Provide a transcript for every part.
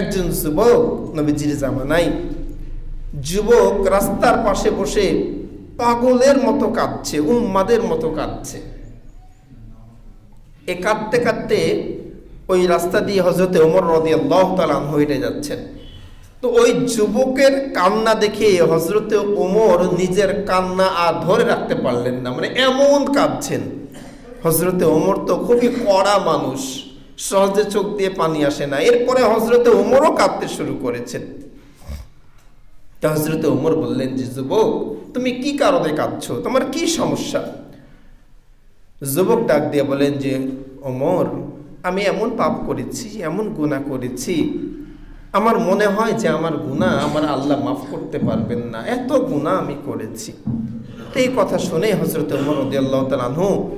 একজন যুবক নবীজির জামানাই যুবক রাস্তার পাশে বসে পাগলের মতো কাঁদছে উন্মাদের মতো কাঁদছে। এ কাঁদতে কাঁদতে ওই রাস্তা দিয়ে হজরতে ওমর রদি আল্লাহ তালান হেঁটে যাচ্ছেন। তো ওই যুবকের কান্না দেখে হজরতে ওমর নিজের কান্না আর ধরে রাখতে পারলেন না মানে এমন কাঁদছেন। হজরতে ওমর তো খুবই কড়া মানুষ। সহজে চোখ দিয়ে পানি আসে না। এরপরে হজরতে ওমরও কাঁদতে শুরু করেছেন। হজরতে ওমর বললেন, যে যুবক, তুমি কি কারণে কাঁদছো? তোমার কি সমস্যা? যুবক ডাক দিয়ে বলেন যে, ওমর, আমি এমন পাপ করেছি, এমন গুণা করেছি। আমার মনে হয় যে আমার গুনাহ আমার আল্লাহ মাফ করতে পারবেন না। এত গুনাহ আমি করেছি। এই কথা শুনে হজরত ওমর রদিয়াল্লাহ তালানহু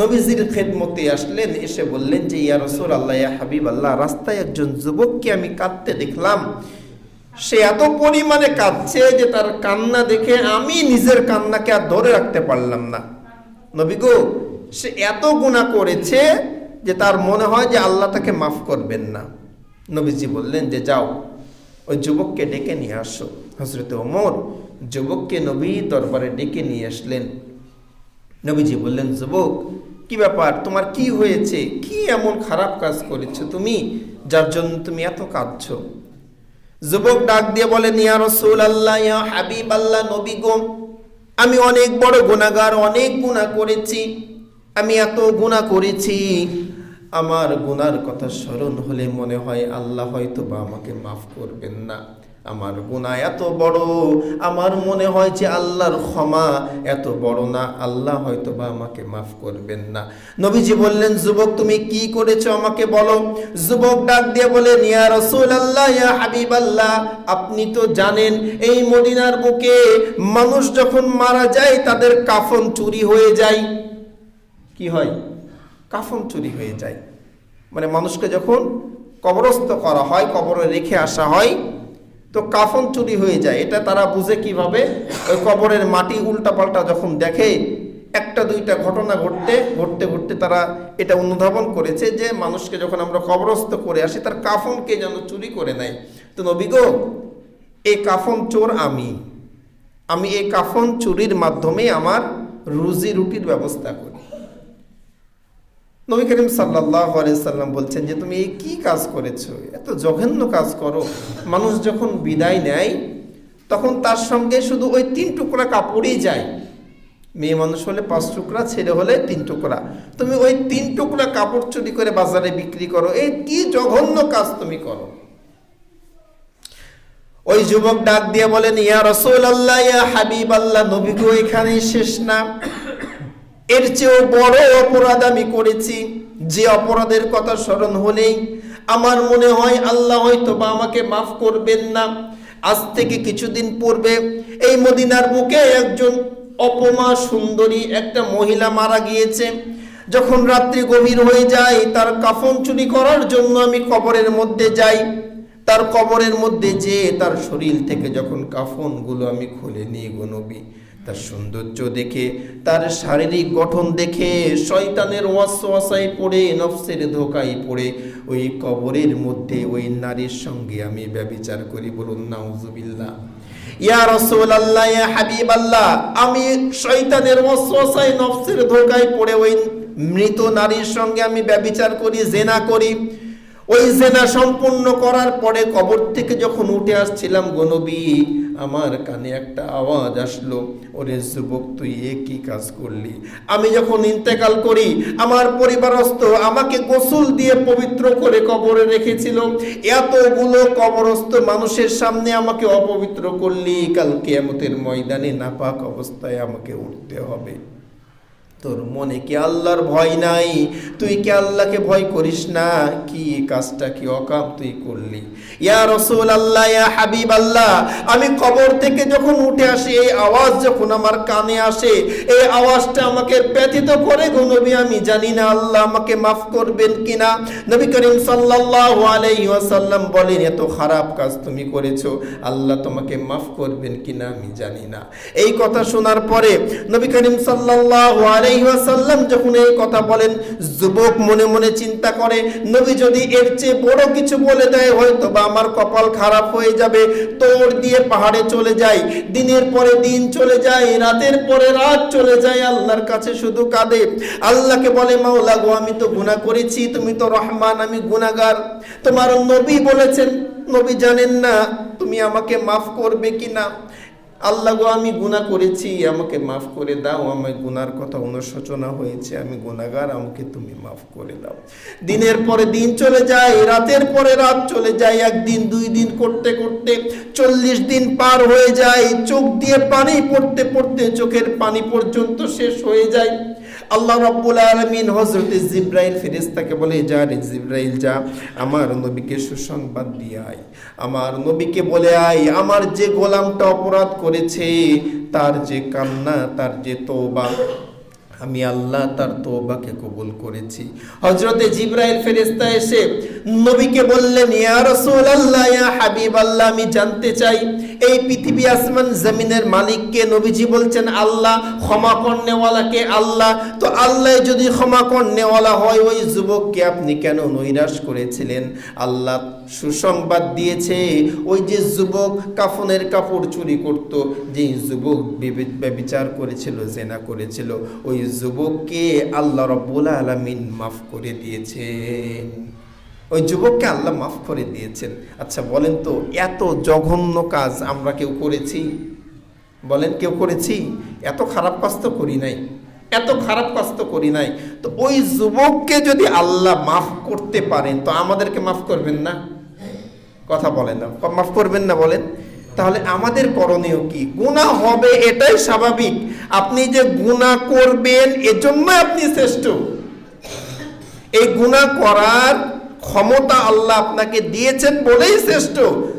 নবীজির খেদমতে আসলেন, এসে বললেন যে, ইয়া রসুল আল্লাহ হাবিব আল্লাহ রাস্তায় একজন যুবককে আমি কাঁদতে দেখলাম। সে এত পরিমাণে কাঁদছে যে তার কান্না দেখে আমি নিজের কান্নাকে আর ধরে রাখতে পারলাম না। নবী গো, সে এত গুণা করেছে যে তার মনে হয় যে আল্লাহ তাকে মাফ করবেন না। নবীজি বললেন যে, যাও, ওই যুবককে ডেকে নিয়ে আসো। হজরত ওমর যুবককে নবী দরবারে ডেকে নিয়ে আসলেন। নবীজি বললেন, যুবক, কি ব্যাপার? তোমার কি হয়েছে? কি এমন খারাপ কাজ করেছ তুমি যার জন্য তুমি এত কাঁদছ? যুবক ডাক দিয়ে বলেন ইয়া রসুল আল্লাহ ইয়া হাবিব আল্লাহ নবী গো, আমি অনেক বড় গুণাগার অনেক গুণা করেছি, আমি এত গুণা করেছি। আমার গুনার কথা স্মরণ হলে মনে হয় আল্লাহ হয়তো বা আমাকে মাফ করবেন না। আমার গুণা এত বড়, আমার মনে হয় যে আল্লাহর ক্ষমা এত বড় না, আল্লাহ হয়তো বা আমাকে মাফ করবেন না। নবীজি বললেন, যুবক, তুমি কি করেছ আমাকে বলো? যুবক ডাক দিয়ে বলেন ইয়া রসুল আল্লাহ ইয়া হাবিব আল্লাহ আপনি তো জানেন, এই মদিনার বুকে মানুষ যখন মারা যায়, তাদের কাফন চুরি হয়ে যায়। কি হয়? কাফন চুরি হয়ে যায়। মানে মানুষকে যখন কবরস্থ করা হয়, কবরে রেখে আসা হয় তো কাফন চুরি হয়ে যায়। এটা তারা বুঝে কীভাবে? ওই কবরের মাটি উল্টাপাল্টা যখন দেখে, একটা দুইটা ঘটনা ঘটতে ঘটতে ঘটতে তারা এটা অনুধাবন করেছে যে মানুষকে যখন আমরা কবরস্থ করে আসি, তার কাফনকে যেন চুরি করে নেয়। তো নবীগ এই কাফন চোর আমি। আমি এই কাফন চুরির মাধ্যমে আমার রুজি রুটির ব্যবস্থা করি। নবী করিম সাল্লাহ সাল্লাম বলছেন যে, তুমি এই কি কাজ করেছ? এত জঘন্য কাজ করো। মানুষ যখন বিদায় নেয়, তখন তার সঙ্গে শুধু ওই তিন টুকরা কাপড়ই যায়। মেয়ে মানুষ হলে পাঁচ টুকরা, ছেলে হলে তিন টুকরা। তুমি ওই তিন টুকরা কাপড় চুরি করে বাজারে বিক্রি করো। এই কি জঘন্য কাজ তুমি করো? ওই যুবক ডাক দিয়ে বলেন, ইয়া রসুল আল্লাহ ইয়া হাবিব আল্লাহ নবীগো, এখানেই শেষ না। এর চেয়েও বড় অপরাধ আমি করেছি। যে অপরাধের কথা স্মরণ হলেই আমার মনে হয় আল্লাহ হয়তো বা আমাকে মাফ করবেন না। আজ থেকে কিছুদিন পূর্বে এই মদিনার বুকে একজন অপমা সুন্দরী একটা মহিলা মারা গিয়েছে। যখন রাত্রি গভীর হয়ে যায়, তার কাফন চুরি করার জন্য আমি কবরের মধ্যে যাই। তার কবরের মধ্যে যে তার শরীর থেকে যখন কাফনগুলো আমি খুলে নিয়ে গনবি তার সৌন্দর্য দেখে, তার শারীরিক গঠন দেখে শয়তানের ওয়াসাই পড়ে, নফসের ধোকায় পড়ে, ওই কবরের মধ্যে ওই নারীর সঙ্গে আমি ব্যবিচার করি বলুন, নাউজুবিল্লাহ। ইয়া রসুল আল্লাহ ইয়া হাবিব আল্লাহ আমি শয়তানের ওয়াসওয়াসায়, নফসের ধোকায় পড়ে ওই মৃত নারীর সঙ্গে আমি ব্যবিচার করি, জেনা করি। ওই জেনা সম্পূর্ণ করার পরে কবর থেকে যখন উঠে আসছিলাম গনবী আমার কানে একটা আওয়াজ আসলো। ওরে যুবক, তুই এ কি কাজ করলি? আমি যখন ইন্তেকাল করি, আমার পরিবারস্থ আমাকে গোসল দিয়ে পবিত্র করে কবরে রেখেছিল। এতগুলো কবরস্থ মানুষের সামনে আমাকে অপবিত্র করলি। কাল কেয়ামতের ময়দানে নাপাক অবস্থায় আমাকে উঠতে হবে। তোর মনে কি আল্লাহর ভয় নাই? তুই কি আল্লাহকে ভয় করিস না? কি কাজটা, কি অকাম তুই করলি? ইয়া রসুল আল্লাহ ইয়া হাবিব আল্লাহ আমি কবর থেকে যখন উঠে আসি, এই আওয়াজ যখন আমার কানে আসে, এই আওয়াজটা আমাকে ব্যথিত করে, গো নবী, আমি জানি না আল্লাহ আমাকে মাফ করবেন কিনা। নবী করিম সাল্লাল্লাহু আলাইহি ওয়াসাল্লাম বলেন, এত খারাপ কাজ তুমি করেছ, আল্লাহ তোমাকে মাফ করবেন কিনা আমি জানি না। এই কথা শোনার পরে নবী করিম সাল্লাল্লাহু আলাইহি আলাইহাসাল্লাম যখন এই কথা বলেন, যুবক মনে মনে চিন্তা করে, নবী যদি এর চেয়ে বড় কিছু বলে দেয় হয়তো বা আমার কপাল খারাপ হয়ে যাবে, তোর দিয়ে পাহাড়ে চলে যাই, দিনের পরে দিন চলে যায় রাতের পরে রাত চলে যায় আল্লাহর কাছে শুধু কাঁদে। আল্লাহকে বলে, মাওলা গো, আমি তো গুনাহ করেছি, তুমি তো রহমান, আমি গুনাহগার। তোমার নবী বলেছেন, নবী জানেন না, তুমি আমাকে মাফ করবে কি না আল্লাহ গো, আমি গুণা করেছি, আমাকে মাফ করে দাও, আমার গুনার কথা অনুশোচনা হয়েছে, আমি গুণাগার আমাকে তুমি মাফ করে দাও। দিনের পরে দিন চলে যায়, রাতের পরে রাত চলে যায়, একদিন, দুই দিন করতে করতে চল্লিশ দিন পার হয়ে যায়, চোখ দিয়ে পানি পড়তে পড়তে চোখের পানি পর্যন্ত শেষ হয়ে যায়। আল্লাহ রব্বুল আলমিন হজরত জিব্রাইল ফেরেশতাকে বলে, যা রে জিব্রাইল, যা। আমার নবীকে সুসংবাদ দিয়ে আয়। আমার নবীকে বলে আয়, আমার যে গোলামটা অপরাধ করেছে, তার যে কান্না, তার যে তওবা আমি আল্লাহ তার তওবাকে কবুল করেছি। হযরতে জিব্রাইল ফেরেশতা এসে নবীকে বললেন, ইয়া রাসূলুল্লাহ, ইয়া হাবিবাল্লাহ, আমি জানতে চাই, এই পৃথিবী আসমান জমিনের মালিককে নবীজি বলছেন, আল্লাহ, ক্ষমা করনেওয়ালাকে আল্লাহ, তো আল্লাহ যদি ক্ষমা করনেওয়ালা হয়, ওই যুবককে আপনি কেন নৈরাশ করেছিলেন? আল্লাহ সুসংবাদ দিয়েছে, ওই যে যুবক কাফনের কাপড় চুরি করত যে যুবক ব্যভিচার করেছিল, জেনা করেছিল, ওই যুবককে আল্লাহ রব্বুল আলামিন মাফ করে দিয়েছেন। ওই যুবককে আল্লাহ মাফ করে দিয়েছেন। আচ্ছা বলেন তো, এত জঘন্য কাজ আমরা কেউ করেছি? বলেন, কেউ করেছি? এত খারাপ কাজ তো করি নাই। এত খারাপ কাজ তো করি নাই। তো ওই যুবককে যদি আল্লাহ মাফ করতে পারেন, তো আমাদেরকে মাফ করবেন না? কথা বলেন না। মাফ করবেন না বলেন? তাহলে আমাদের করণীয় কি? গুনাহ হবে এটাই স্বাভাবিক। আপনি যে গুনাহ করবেন এজন্য আপনি শ্রেষ্ঠ। এই গুণা করার ক্ষমতা আল্লাহ আপনাকে দিয়েছেন বলেই শ্রেষ্ঠ।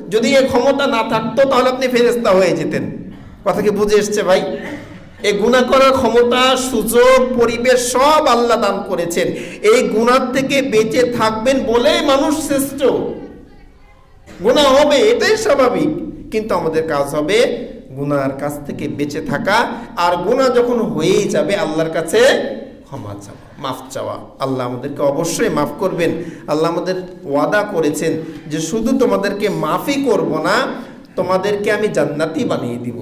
যদি এই ক্ষমতা না থাকতো, তাহলে আপনি ফেরেস্তা হয়ে যেতেন। কথা কি বুঝে এসছে ভাই? এই গুনাহ করার ক্ষমতা, সুযোগ, পরিবেশ সব আল্লাহ দান করেছেন। এই গুণার থেকে বেঁচে থাকবেন বলেই মানুষ শ্রেষ্ঠ। গুনাহ হবে, এটাই স্বাভাবিক। কিন্তু আমাদের কাজ হবে গুনার কাছ থেকে বেঁচে থাকা, আর গুণা যখন হয়েই যাবে, আল্লাহর কাছে ক্ষমা চাওয়া, মাফ চাওয়া। আল্লাহ আমাদেরকে অবশ্যই মাফ করবেন। আল্লাহ আমাদের ওয়াদা করেছেন যে শুধু তোমাদেরকে মাফই করব না, তোমাদেরকে আমি জান্নাতি বানিয়ে দিব।